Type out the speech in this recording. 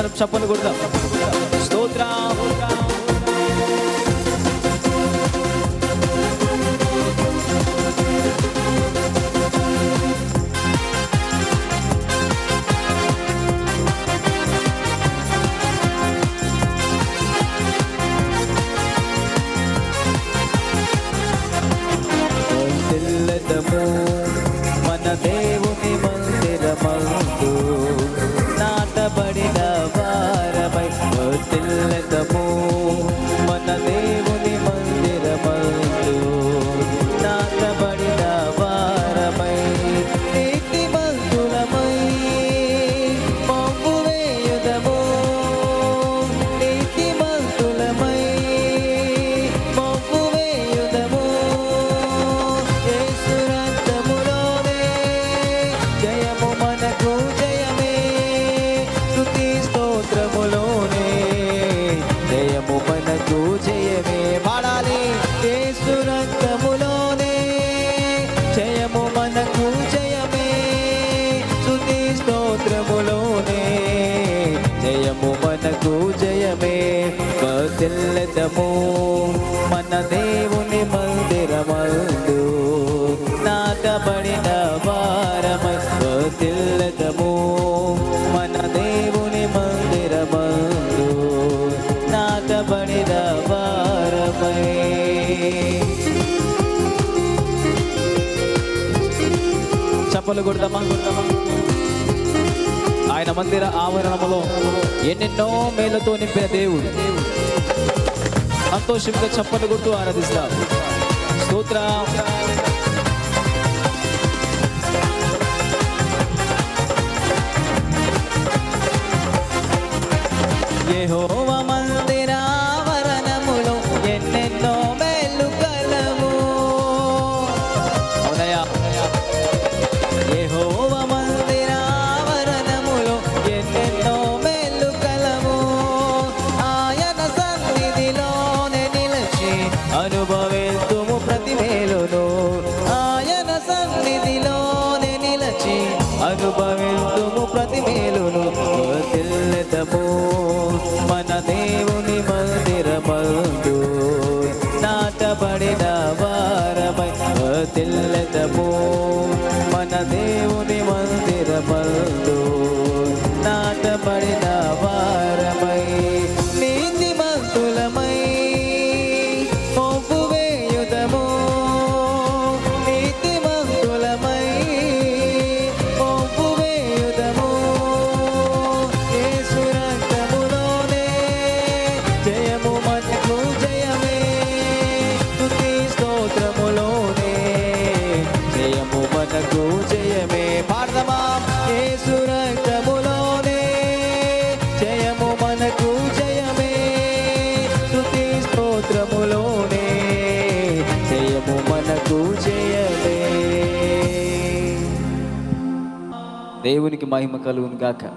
అందరం చప్పలు కొడదాం. స్తోత్ర మన దేవ వర్ధిల్లదము మన స్తోత్రములోనే. జయము మనకు జయమే. వర్ధిల్లదము మన దేవుని మందిరమందు నాటబడిన వారమై వర్ధిల్లదము మన దేవుని మందిరమందు నాటబడిన వారమై. చెప్పలు కొడతామా కొడతామా ఆయన మందిర ఆవరణములో ఎన్నెన్నో మేలతో నింపిన దేవుడు. సంతోషంగా చప్పలు కొడుతూ ఆరాధిస్తారు. స్తోత్ర. ఏహో అనుభవిస్తుము ప్రతి మేలును. ఆయన సన్నిధిలోనే నిలచి అనుభవిస్తుము ప్రతి మేలును. వర్ధిల్లెదము మనకు జయమే పాడదమా ఏ సురక్తములోనే జయము మనకు జయమే. స్తుతి స్తోత్రములోనే జయము మనకు జయమే. దేవునికి మహిమ కలుగును గాక